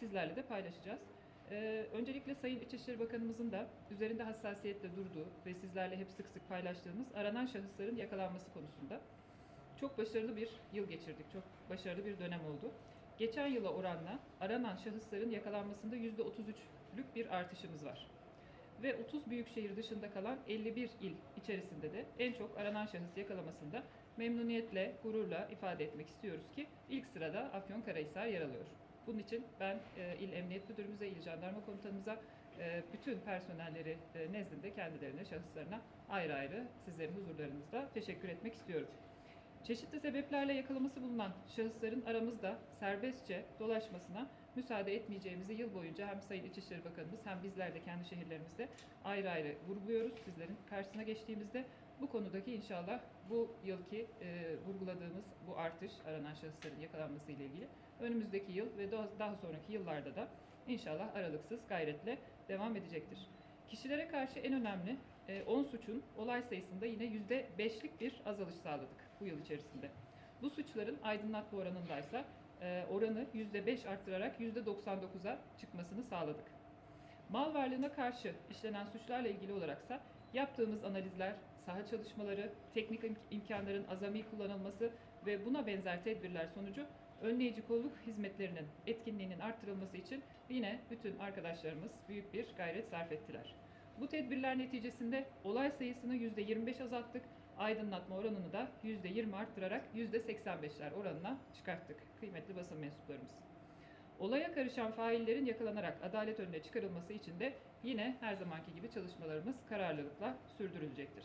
sizlerle de paylaşacağız. Ee, öncelikle Sayın İçişleri Bakanımızın da üzerinde hassasiyetle durduğu ve sizlerle hep sık sık paylaştığımız aranan şahısların yakalanması konusunda çok başarılı bir yıl geçirdik. Çok başarılı bir dönem oldu. Geçen yıla oranla aranan şahısların yakalanmasında %33'lük bir artışımız var. Ve 30 büyük şehir dışında kalan 51 il içerisinde de en çok aranan şahıs yakalamasında memnuniyetle, gururla ifade etmek istiyoruz ki ilk sırada Afyonkarahisar yer alıyor. Bunun için ben e, İl Emniyet Müdürümüze, İl Jandarma Komutanımıza, e, bütün personelleri e, nezdinde kendilerine, şahıslarına ayrı ayrı sizlerin huzurlarınızda teşekkür etmek istiyorum. Çeşitli sebeplerle yakalaması bulunan şahısların aramızda serbestçe dolaşmasına müsaade etmeyeceğimizi yıl boyunca hem Sayın İçişleri Bakanımız hem bizler de kendi şehirlerimizde ayrı ayrı vurguluyoruz. Sizlerin karşısına geçtiğimizde bu konudaki inşallah bu yılki e, vurguladığımız bu artış aranan şahısların yakalanması ile ilgili önümüzdeki yıl ve daha, sonraki yıllarda da inşallah aralıksız gayretle devam edecektir. Kişilere karşı en önemli e, 10 suçun olay sayısında yine %5'lik bir azalış sağladık bu yıl içerisinde. Bu suçların aydınlatma oranındaysa e, oranı %5 arttırarak %99'a çıkmasını sağladık. Mal varlığına karşı işlenen suçlarla ilgili olaraksa yaptığımız analizler, saha çalışmaları, teknik im- imkanların azami kullanılması ve buna benzer tedbirler sonucu önleyici kolluk hizmetlerinin etkinliğinin arttırılması için yine bütün arkadaşlarımız büyük bir gayret sarf ettiler. Bu tedbirler neticesinde olay sayısını %25 azalttık, aydınlatma oranını da %20 arttırarak %85'ler oranına çıkarttık kıymetli basın mensuplarımız. Olaya karışan faillerin yakalanarak adalet önüne çıkarılması için de yine her zamanki gibi çalışmalarımız kararlılıkla sürdürülecektir.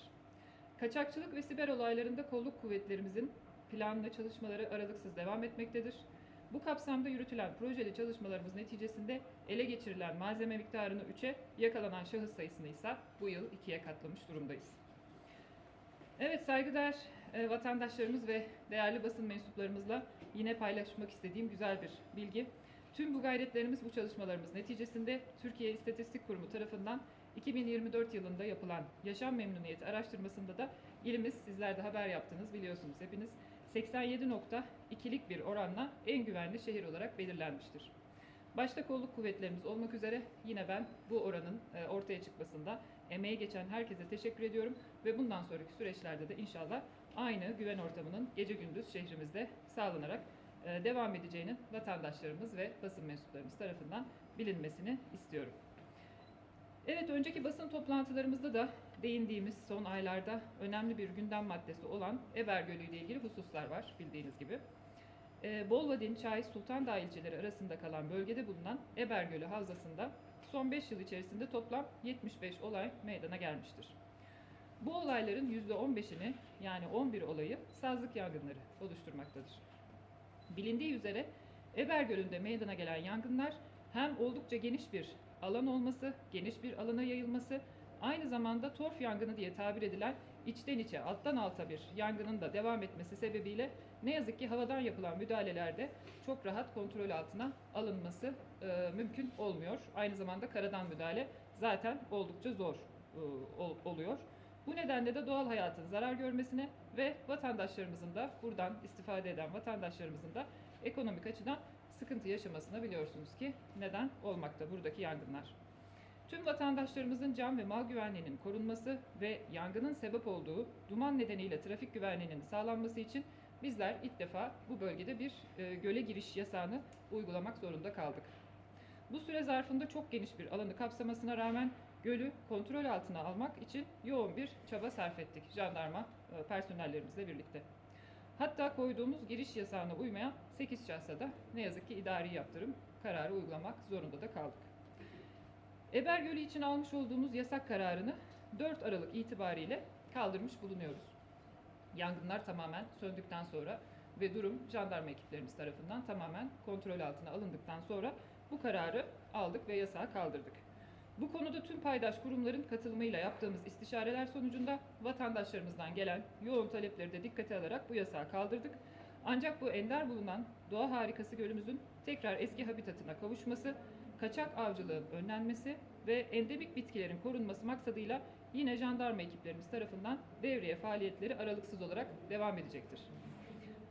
Kaçakçılık ve siber olaylarında kolluk kuvvetlerimizin planlı çalışmaları aralıksız devam etmektedir. Bu kapsamda yürütülen projeli çalışmalarımız neticesinde ele geçirilen malzeme miktarını 3'e, yakalanan şahıs sayısını ise bu yıl 2'ye katlamış durumdayız. Evet saygıdeğer e, vatandaşlarımız ve değerli basın mensuplarımızla yine paylaşmak istediğim güzel bir bilgi. Tüm bu gayretlerimiz, bu çalışmalarımız neticesinde Türkiye İstatistik Kurumu tarafından 2024 yılında yapılan yaşam memnuniyeti araştırmasında da ilimiz sizler de haber yaptınız biliyorsunuz hepiniz 87.2'lik bir oranla en güvenli şehir olarak belirlenmiştir. Başta kolluk kuvvetlerimiz olmak üzere yine ben bu oranın e, ortaya çıkmasında emeği geçen herkese teşekkür ediyorum ve bundan sonraki süreçlerde de inşallah aynı güven ortamının gece gündüz şehrimizde sağlanarak e, devam edeceğinin vatandaşlarımız ve basın mensuplarımız tarafından bilinmesini istiyorum. Evet, önceki basın toplantılarımızda da değindiğimiz son aylarda önemli bir gündem maddesi olan Eber Gölü ile ilgili hususlar var bildiğiniz gibi. Ee, Bolvadin, Çay, Sultandağ ilçeleri arasında kalan bölgede bulunan Eber Gölü Havzası'nda son 5 yıl içerisinde toplam 75 olay meydana gelmiştir. Bu olayların %15'ini yani 11 olayı sazlık yangınları oluşturmaktadır. Bilindiği üzere Eber Gölü'nde meydana gelen yangınlar hem oldukça geniş bir alan olması, geniş bir alana yayılması, aynı zamanda torf yangını diye tabir edilen içten içe, alttan alta bir yangının da devam etmesi sebebiyle ne yazık ki havadan yapılan müdahalelerde çok rahat kontrol altına alınması e, mümkün olmuyor. Aynı zamanda karadan müdahale zaten oldukça zor e, ol- oluyor. Bu nedenle de doğal hayatın zarar görmesine ve vatandaşlarımızın da buradan istifade eden vatandaşlarımızın da ekonomik açıdan sıkıntı yaşamasına biliyorsunuz ki neden olmakta buradaki yangınlar. Tüm vatandaşlarımızın can ve mal güvenliğinin korunması ve yangının sebep olduğu duman nedeniyle trafik güvenliğinin sağlanması için bizler ilk defa bu bölgede bir e, göle giriş yasağını uygulamak zorunda kaldık. Bu süre zarfında çok geniş bir alanı kapsamasına rağmen gölü kontrol altına almak için yoğun bir çaba sarf ettik jandarma e, personellerimizle birlikte. Hatta koyduğumuz giriş yasağına uymayan 8 şahsa da ne yazık ki idari yaptırım kararı uygulamak zorunda da kaldık. Eber Gölü için almış olduğumuz yasak kararını 4 Aralık itibariyle kaldırmış bulunuyoruz. Yangınlar tamamen söndükten sonra ve durum jandarma ekiplerimiz tarafından tamamen kontrol altına alındıktan sonra bu kararı aldık ve yasağı kaldırdık. Bu konuda tüm paydaş kurumların katılımıyla yaptığımız istişareler sonucunda vatandaşlarımızdan gelen yoğun talepleri de dikkate alarak bu yasağı kaldırdık. Ancak bu ender bulunan doğa harikası gölümüzün tekrar eski habitatına kavuşması, kaçak avcılığın önlenmesi ve endemik bitkilerin korunması maksadıyla yine jandarma ekiplerimiz tarafından devriye faaliyetleri aralıksız olarak devam edecektir.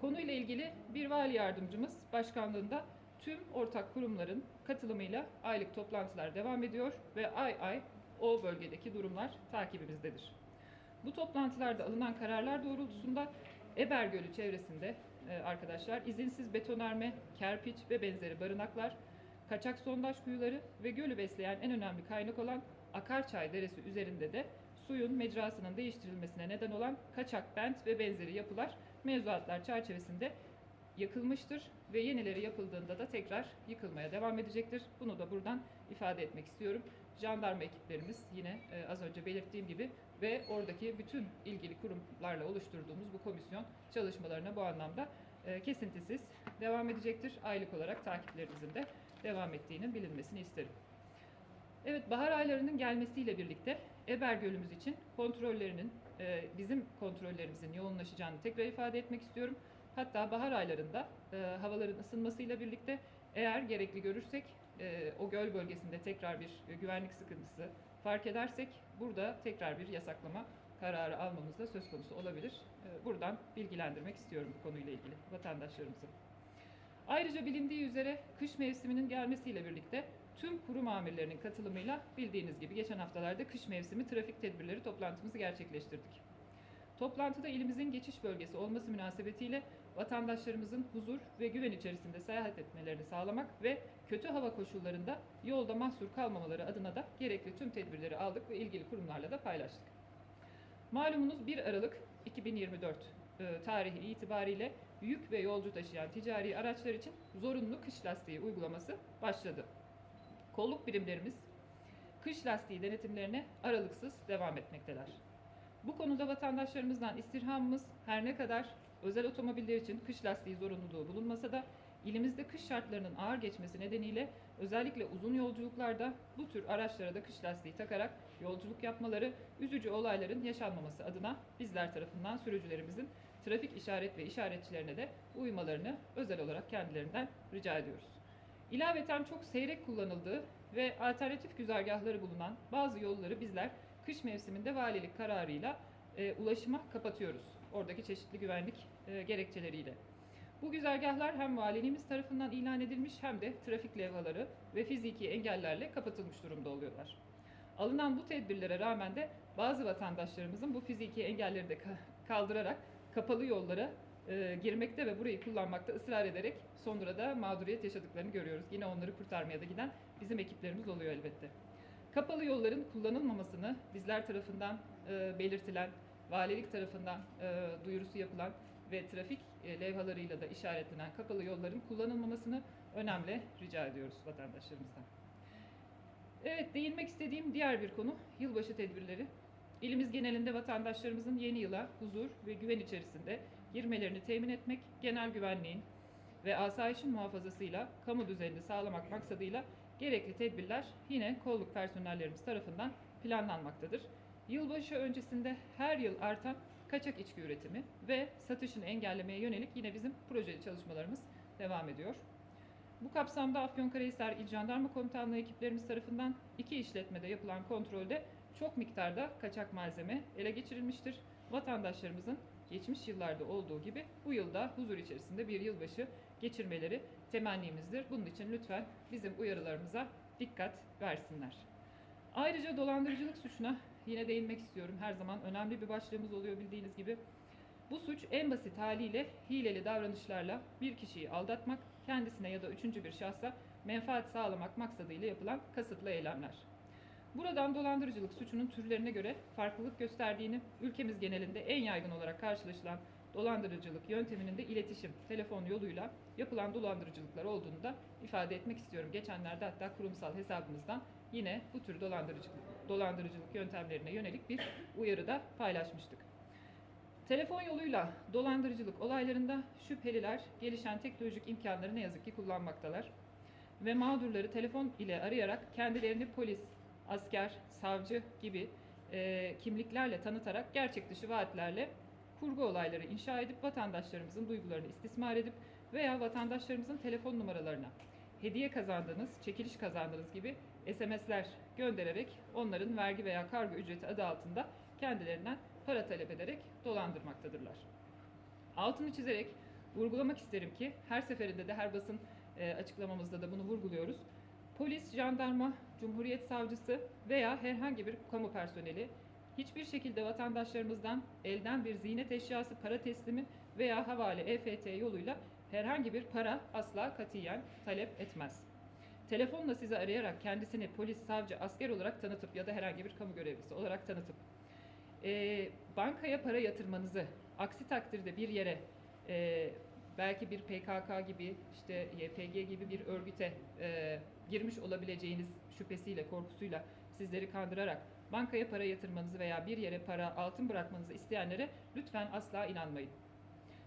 Konuyla ilgili bir vali yardımcımız başkanlığında tüm ortak kurumların katılımıyla aylık toplantılar devam ediyor ve ay ay o bölgedeki durumlar takibimizdedir. Bu toplantılarda alınan kararlar doğrultusunda Eber Gölü çevresinde arkadaşlar izinsiz betonarme, kerpiç ve benzeri barınaklar, kaçak sondaj kuyuları ve gölü besleyen en önemli kaynak olan Akarçay Deresi üzerinde de suyun mecrasının değiştirilmesine neden olan kaçak bent ve benzeri yapılar mevzuatlar çerçevesinde yakılmıştır ve yenileri yapıldığında da tekrar yıkılmaya devam edecektir. Bunu da buradan ifade etmek istiyorum. Jandarma ekiplerimiz yine e, az önce belirttiğim gibi ve oradaki bütün ilgili kurumlarla oluşturduğumuz bu komisyon çalışmalarına bu anlamda e, kesintisiz devam edecektir. Aylık olarak takiplerinizin de devam ettiğinin bilinmesini isterim. Evet, bahar aylarının gelmesiyle birlikte Eber Gölümüz için kontrollerinin, e, bizim kontrollerimizin yoğunlaşacağını tekrar ifade etmek istiyorum. Hatta bahar aylarında e, havaların ısınmasıyla birlikte eğer gerekli görürsek e, o göl bölgesinde tekrar bir e, güvenlik sıkıntısı fark edersek burada tekrar bir yasaklama kararı almamız da söz konusu olabilir. E, buradan bilgilendirmek istiyorum bu konuyla ilgili vatandaşlarımızı. Ayrıca bilindiği üzere kış mevsiminin gelmesiyle birlikte tüm kurum amirlerinin katılımıyla bildiğiniz gibi geçen haftalarda kış mevsimi trafik tedbirleri toplantımızı gerçekleştirdik. Toplantıda ilimizin geçiş bölgesi olması münasebetiyle vatandaşlarımızın huzur ve güven içerisinde seyahat etmelerini sağlamak ve kötü hava koşullarında yolda mahsur kalmamaları adına da gerekli tüm tedbirleri aldık ve ilgili kurumlarla da paylaştık. Malumunuz 1 Aralık 2024 e, tarihi itibariyle yük ve yolcu taşıyan ticari araçlar için zorunlu kış lastiği uygulaması başladı. Kolluk birimlerimiz kış lastiği denetimlerine aralıksız devam etmekteler. Bu konuda vatandaşlarımızdan istirhamımız her ne kadar özel otomobiller için kış lastiği zorunluluğu bulunmasa da ilimizde kış şartlarının ağır geçmesi nedeniyle özellikle uzun yolculuklarda bu tür araçlara da kış lastiği takarak yolculuk yapmaları üzücü olayların yaşanmaması adına bizler tarafından sürücülerimizin trafik işaret ve işaretçilerine de uymalarını özel olarak kendilerinden rica ediyoruz. İlaveten çok seyrek kullanıldığı ve alternatif güzergahları bulunan bazı yolları bizler kış mevsiminde valilik kararıyla e, ulaşıma kapatıyoruz. Oradaki çeşitli güvenlik e, gerekçeleriyle. Bu güzergahlar hem valiliğimiz tarafından ilan edilmiş hem de trafik levhaları ve fiziki engellerle kapatılmış durumda oluyorlar. Alınan bu tedbirlere rağmen de bazı vatandaşlarımızın bu fiziki engelleri de ka- kaldırarak kapalı yollara e, girmekte ve burayı kullanmakta ısrar ederek sonra da mağduriyet yaşadıklarını görüyoruz. Yine onları kurtarmaya da giden bizim ekiplerimiz oluyor elbette. Kapalı yolların kullanılmamasını bizler tarafından e, belirtilen, valilik tarafından e, duyurusu yapılan ve trafik e, levhalarıyla da işaretlenen kapalı yolların kullanılmamasını önemli rica ediyoruz vatandaşlarımızdan. Evet, değinmek istediğim diğer bir konu yılbaşı tedbirleri. İlimiz genelinde vatandaşlarımızın yeni yıla huzur ve güven içerisinde girmelerini temin etmek, genel güvenliğin ve asayişin muhafazasıyla kamu düzenini sağlamak maksadıyla gerekli tedbirler yine kolluk personellerimiz tarafından planlanmaktadır. Yılbaşı öncesinde her yıl artan kaçak içki üretimi ve satışını engellemeye yönelik yine bizim projeli çalışmalarımız devam ediyor. Bu kapsamda Afyonkarahisar İl Jandarma Komutanlığı ekiplerimiz tarafından iki işletmede yapılan kontrolde çok miktarda kaçak malzeme ele geçirilmiştir. Vatandaşlarımızın geçmiş yıllarda olduğu gibi bu yılda huzur içerisinde bir yılbaşı geçirmeleri temennimizdir. Bunun için lütfen bizim uyarılarımıza dikkat versinler. Ayrıca dolandırıcılık suçuna yine değinmek istiyorum. Her zaman önemli bir başlığımız oluyor bildiğiniz gibi. Bu suç en basit haliyle hileli davranışlarla bir kişiyi aldatmak, kendisine ya da üçüncü bir şahsa menfaat sağlamak maksadıyla yapılan kasıtlı eylemler. Buradan dolandırıcılık suçunun türlerine göre farklılık gösterdiğini, ülkemiz genelinde en yaygın olarak karşılaşılan dolandırıcılık yönteminin de iletişim, telefon yoluyla yapılan dolandırıcılıklar olduğunu da ifade etmek istiyorum. Geçenlerde hatta kurumsal hesabımızdan yine bu tür dolandırıcılık, dolandırıcılık yöntemlerine yönelik bir uyarı da paylaşmıştık. Telefon yoluyla dolandırıcılık olaylarında şüpheliler gelişen teknolojik imkanları ne yazık ki kullanmaktalar. Ve mağdurları telefon ile arayarak kendilerini polis, asker, savcı gibi e, kimliklerle tanıtarak gerçek dışı vaatlerle kurgu olayları inşa edip vatandaşlarımızın duygularını istismar edip veya vatandaşlarımızın telefon numaralarına hediye kazandığınız, çekiliş kazandığınız gibi SMS'ler göndererek onların vergi veya kargo ücreti adı altında kendilerinden para talep ederek dolandırmaktadırlar. Altını çizerek vurgulamak isterim ki her seferinde de her basın e, açıklamamızda da bunu vurguluyoruz. Polis, jandarma, cumhuriyet savcısı veya herhangi bir kamu personeli hiçbir şekilde vatandaşlarımızdan elden bir ziynet eşyası para teslimi veya havale EFT yoluyla herhangi bir para asla katiyen talep etmez. Telefonla sizi arayarak kendisini polis, savcı, asker olarak tanıtıp ya da herhangi bir kamu görevlisi olarak tanıtıp e, bankaya para yatırmanızı, aksi takdirde bir yere e, belki bir PKK gibi işte YPG gibi bir örgüte e, girmiş olabileceğiniz şüphesiyle, korkusuyla sizleri kandırarak bankaya para yatırmanızı veya bir yere para, altın bırakmanızı isteyenlere lütfen asla inanmayın.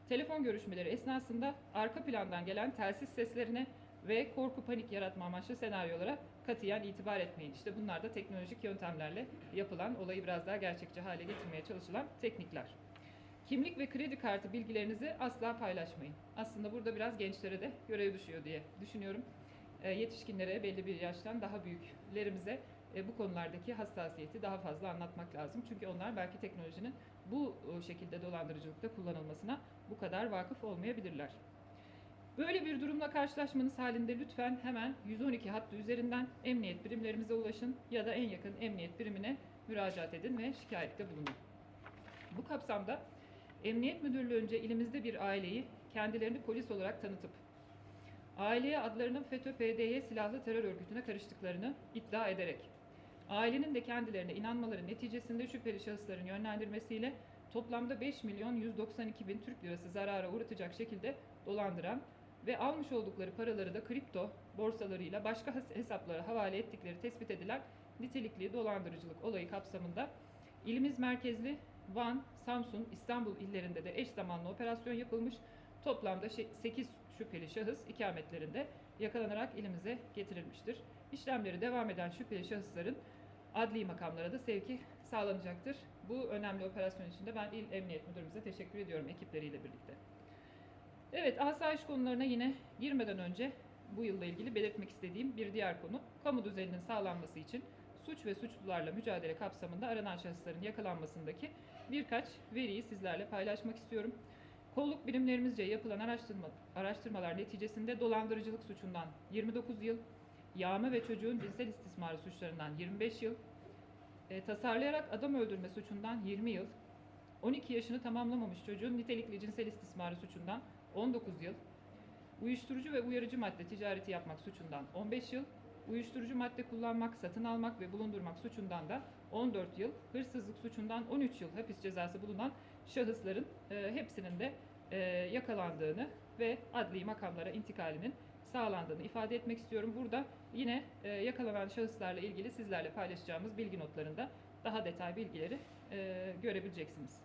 Telefon görüşmeleri esnasında arka plandan gelen telsiz seslerine ve korku panik yaratma amaçlı senaryolara katiyen itibar etmeyin. İşte bunlar da teknolojik yöntemlerle yapılan, olayı biraz daha gerçekçi hale getirmeye çalışılan teknikler. Kimlik ve kredi kartı bilgilerinizi asla paylaşmayın. Aslında burada biraz gençlere de görev düşüyor diye düşünüyorum. E, yetişkinlere belli bir yaştan daha büyüklerimize e, bu konulardaki hassasiyeti daha fazla anlatmak lazım. Çünkü onlar belki teknolojinin bu şekilde dolandırıcılıkta kullanılmasına bu kadar vakıf olmayabilirler. Böyle bir durumla karşılaşmanız halinde lütfen hemen 112 hattı üzerinden emniyet birimlerimize ulaşın ya da en yakın emniyet birimine müracaat edin ve şikayette bulunun. Bu kapsamda Emniyet Müdürlüğü'nce ilimizde bir aileyi kendilerini polis olarak tanıtıp aileye adlarının FETÖ-PDY silahlı terör örgütüne karıştıklarını iddia ederek ailenin de kendilerine inanmaları neticesinde şüpheli şahısların yönlendirmesiyle toplamda 5 milyon 192 bin Türk lirası zarara uğratacak şekilde dolandıran ve almış oldukları paraları da kripto borsalarıyla başka hesaplara havale ettikleri tespit edilen nitelikli dolandırıcılık olayı kapsamında ilimiz merkezli Van, Samsun, İstanbul illerinde de eş zamanlı operasyon yapılmış. Toplamda 8 şüpheli şahıs ikametlerinde yakalanarak ilimize getirilmiştir. İşlemleri devam eden şüpheli şahısların adli makamlara da sevki sağlanacaktır. Bu önemli operasyon için de ben İl Emniyet Müdürümüze teşekkür ediyorum ekipleriyle birlikte. Evet, asayiş konularına yine girmeden önce bu yılla ilgili belirtmek istediğim bir diğer konu, kamu düzeninin sağlanması için suç ve suçlularla mücadele kapsamında aranan şahısların yakalanmasındaki birkaç veriyi sizlerle paylaşmak istiyorum. Kolluk birimlerimizce yapılan araştırma, araştırmalar neticesinde dolandırıcılık suçundan 29 yıl, yağma ve çocuğun cinsel istismarı suçlarından 25 yıl, e, tasarlayarak adam öldürme suçundan 20 yıl, 12 yaşını tamamlamamış çocuğun nitelikli cinsel istismarı suçundan 19 yıl, uyuşturucu ve uyarıcı madde ticareti yapmak suçundan 15 yıl, uyuşturucu madde kullanmak, satın almak ve bulundurmak suçundan da 14 yıl, hırsızlık suçundan 13 yıl hapis cezası bulunan şahısların e, hepsinin de e, yakalandığını ve adli makamlara intikalinin sağlandığını ifade etmek istiyorum. Burada yine e, yakalanan şahıslarla ilgili sizlerle paylaşacağımız bilgi notlarında daha detay bilgileri e, görebileceksiniz.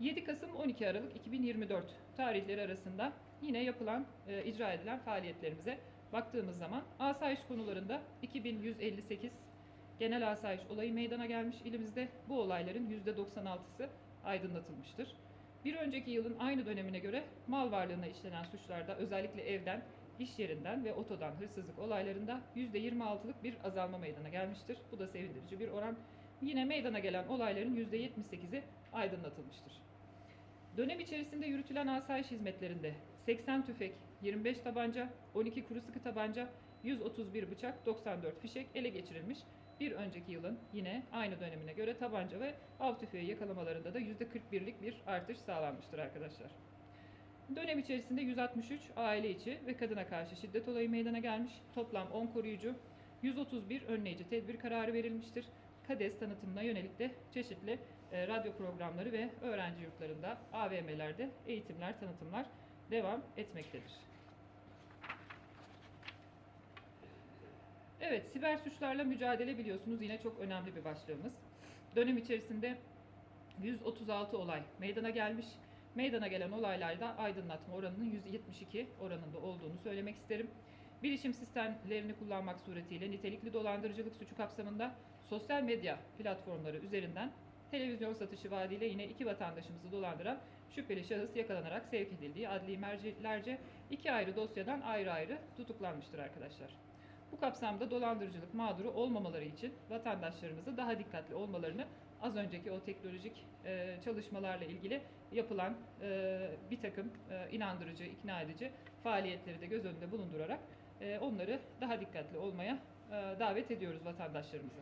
7 Kasım 12 Aralık 2024 tarihleri arasında yine yapılan, e, icra edilen faaliyetlerimize baktığımız zaman asayiş konularında 2158 genel asayiş olayı meydana gelmiş ilimizde. Bu olayların %96'sı aydınlatılmıştır. Bir önceki yılın aynı dönemine göre mal varlığına işlenen suçlarda özellikle evden, iş yerinden ve otodan hırsızlık olaylarında %26'lık bir azalma meydana gelmiştir. Bu da sevindirici bir oran. Yine meydana gelen olayların %78'i aydınlatılmıştır. Dönem içerisinde yürütülen asayiş hizmetlerinde 80 tüfek, 25 tabanca, 12 kuru sıkı tabanca, 131 bıçak, 94 fişek ele geçirilmiş. Bir önceki yılın yine aynı dönemine göre tabanca ve av tüfeği yakalamalarında da %41'lik bir artış sağlanmıştır arkadaşlar. Dönem içerisinde 163 aile içi ve kadına karşı şiddet olayı meydana gelmiş. Toplam 10 koruyucu, 131 önleyici tedbir kararı verilmiştir. KADES tanıtımına yönelik de çeşitli e, radyo programları ve öğrenci yurtlarında, AVM'lerde eğitimler, tanıtımlar devam etmektedir. Evet, siber suçlarla mücadele biliyorsunuz yine çok önemli bir başlığımız. Dönem içerisinde 136 olay meydana gelmiş. Meydana gelen olaylarda aydınlatma oranının 172 oranında olduğunu söylemek isterim. Bilişim sistemlerini kullanmak suretiyle nitelikli dolandırıcılık suçu kapsamında sosyal medya platformları üzerinden televizyon satışı vaadiyle yine iki vatandaşımızı dolandıran şüpheli şahıs yakalanarak sevk edildiği adli mercilerce iki ayrı dosyadan ayrı ayrı tutuklanmıştır arkadaşlar. Bu kapsamda dolandırıcılık mağduru olmamaları için vatandaşlarımızı daha dikkatli olmalarını az önceki o teknolojik e, çalışmalarla ilgili yapılan e, bir takım e, inandırıcı, ikna edici faaliyetleri de göz önünde bulundurarak onları daha dikkatli olmaya e, davet ediyoruz vatandaşlarımızı.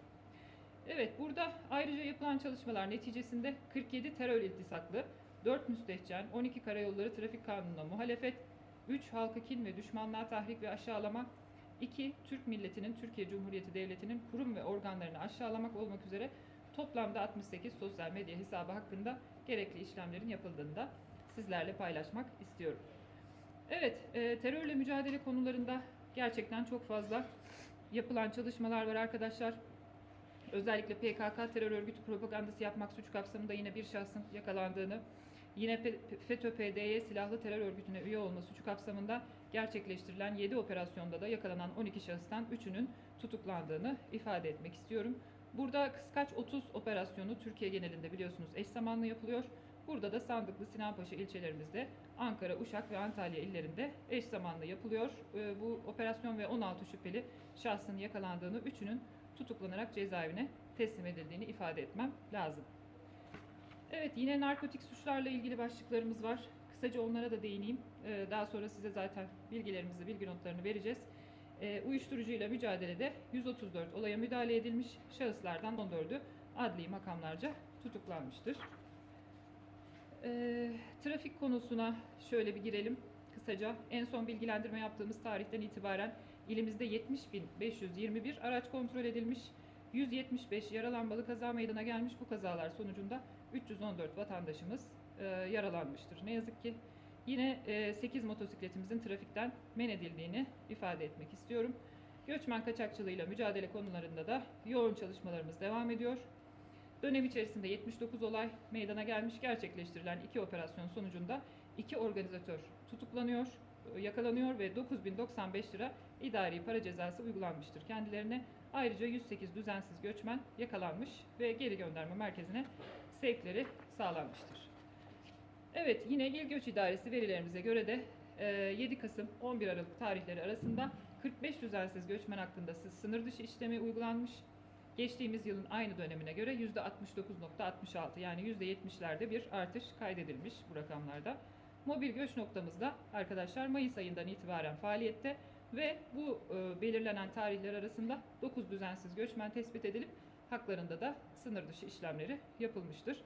Evet, burada ayrıca yapılan çalışmalar neticesinde 47 terör iltisaklı, 4 müstehcen, 12 karayolları trafik kanununa muhalefet, 3 halkı kin ve düşmanlığa tahrik ve aşağılama, 2 Türk milletinin, Türkiye Cumhuriyeti Devleti'nin kurum ve organlarını aşağılamak olmak üzere toplamda 68 sosyal medya hesabı hakkında gerekli işlemlerin yapıldığını da sizlerle paylaşmak istiyorum. Evet, e, terörle mücadele konularında gerçekten çok fazla yapılan çalışmalar var arkadaşlar. Özellikle PKK terör örgütü propagandası yapmak suç kapsamında yine bir şahsın yakalandığını, yine FETÖ-PDY silahlı terör örgütüne üye olma suçu kapsamında gerçekleştirilen 7 operasyonda da yakalanan 12 şahıstan 3'ünün tutuklandığını ifade etmek istiyorum. Burada Kıskaç 30 operasyonu Türkiye genelinde biliyorsunuz eş zamanlı yapılıyor. Burada da Sandıklı, Sinanpaşa ilçelerimizde Ankara, Uşak ve Antalya illerinde eş zamanlı yapılıyor. Ee, Bu operasyon ve 16 şüpheli şahsın yakalandığını, üçünün tutuklanarak cezaevine teslim edildiğini ifade etmem lazım. Evet yine narkotik suçlarla ilgili başlıklarımız var. Kısaca onlara da değineyim. Ee, Daha sonra size zaten bilgilerimizi, bilgi notlarını vereceğiz. Ee, Uyuşturucuyla mücadelede 134 olaya müdahale edilmiş şahıslardan 14'ü adli makamlarca tutuklanmıştır. Ee, trafik konusuna şöyle bir girelim kısaca. En son bilgilendirme yaptığımız tarihten itibaren ilimizde 70.521 araç kontrol edilmiş. 175 yaralanmalı kaza meydana gelmiş. Bu kazalar sonucunda 314 vatandaşımız e, yaralanmıştır. Ne yazık ki yine e, 8 motosikletimizin trafikten men edildiğini ifade etmek istiyorum. Göçmen kaçakçılığıyla mücadele konularında da yoğun çalışmalarımız devam ediyor. Dönem içerisinde 79 olay meydana gelmiş. Gerçekleştirilen iki operasyon sonucunda iki organizatör tutuklanıyor, e, yakalanıyor ve 9095 lira idari para cezası uygulanmıştır kendilerine. Ayrıca 108 düzensiz göçmen yakalanmış ve geri gönderme merkezine sevkleri sağlanmıştır. Evet, yine İl Göç İdaresi verilerimize göre de e, 7 Kasım 11 Aralık tarihleri arasında 45 düzensiz göçmen hakkında sı- sınır dışı işlemi uygulanmış. Geçtiğimiz yılın aynı dönemine göre %69.66 yani %70'lerde bir artış kaydedilmiş bu rakamlarda. Mobil göç noktamızda arkadaşlar Mayıs ayından itibaren faaliyette ve bu e, belirlenen tarihler arasında 9 düzensiz göçmen tespit edilip haklarında da sınır dışı işlemleri yapılmıştır.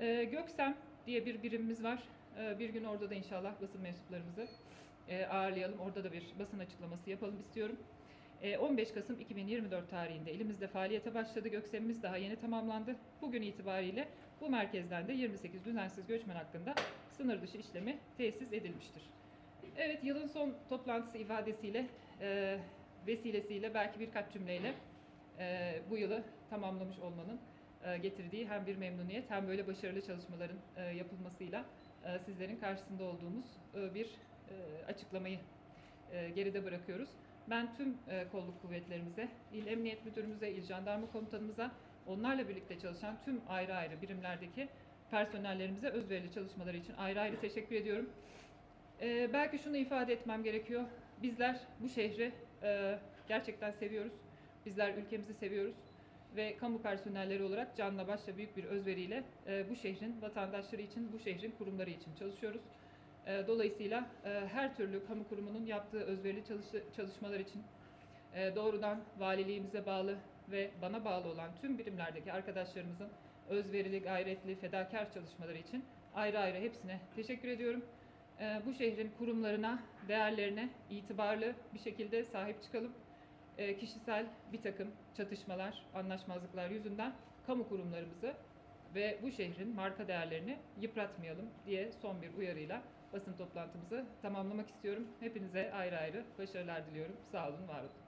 E, Göksem diye bir birimimiz var. E, bir gün orada da inşallah basın mensuplarımızı e, ağırlayalım. Orada da bir basın açıklaması yapalım istiyorum. E, 15 Kasım 2024 tarihinde elimizde faaliyete başladı. Göksemimiz daha yeni tamamlandı. Bugün itibariyle bu merkezden de 28 düzensiz göçmen hakkında sınır dışı işlemi tesis edilmiştir. Evet, yılın son toplantısı ifadesiyle, e, vesilesiyle belki birkaç cümleyle e, bu yılı tamamlamış olmanın e, getirdiği hem bir memnuniyet hem böyle başarılı çalışmaların yapılmasıyla sizlerin karşısında olduğumuz bir açıklamayı geride bırakıyoruz. Ben tüm e, kolluk kuvvetlerimize, İl Emniyet Müdürümüze, İl Jandarma Komutanımıza, onlarla birlikte çalışan tüm ayrı ayrı birimlerdeki personellerimize özverili çalışmaları için ayrı ayrı teşekkür ediyorum. Ee, belki şunu ifade etmem gerekiyor. Bizler bu şehri e, gerçekten seviyoruz. Bizler ülkemizi seviyoruz ve kamu personelleri olarak canla başla büyük bir özveriyle e, bu şehrin vatandaşları için, bu şehrin kurumları için çalışıyoruz. E, dolayısıyla e, her türlü kamu kurumunun yaptığı özverili çalış- çalışmalar için e, doğrudan valiliğimize bağlı ve bana bağlı olan tüm birimlerdeki arkadaşlarımızın özverili, gayretli, fedakar çalışmaları için ayrı ayrı hepsine teşekkür ediyorum. Ee, bu şehrin kurumlarına, değerlerine itibarlı bir şekilde sahip çıkalım. Ee, kişisel bir takım çatışmalar, anlaşmazlıklar yüzünden kamu kurumlarımızı ve bu şehrin marka değerlerini yıpratmayalım diye son bir uyarıyla basın toplantımızı tamamlamak istiyorum. Hepinize ayrı ayrı başarılar diliyorum. Sağ olun, var olun.